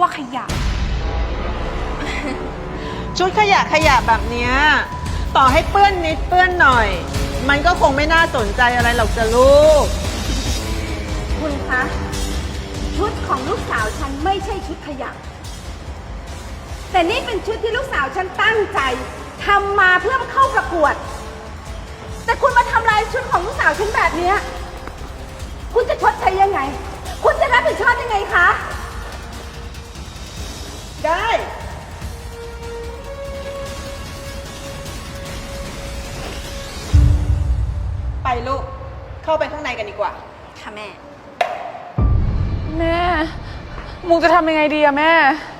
ว่าขยะ ชุดขยะขยะแบบเนี้ยต่อให้เปื้อนนิดเปื้อนหน่อย มันก็คงไม่น่าสนใจอะไรหรอกจ้ะลูก คุณคะ ชุดของลูกสาวฉันไม่ใช่ชุดขยะ แต่นี่เป็นชุดที่ลูกสาวฉันตั้งใจทำมาเพื่อเข้าประกวด แต่คุณมาทำลายชุดของลูกสาวฉันแบบเนี้ยคุณจะชดใช้ยังไง คุณจะรับผิดชอบยังไงคะ ไปลูก เข้าไปข้างในกันดีกว่า ค่ะแม่ แม่ มุกจะทำยังไงดีอะแม่แ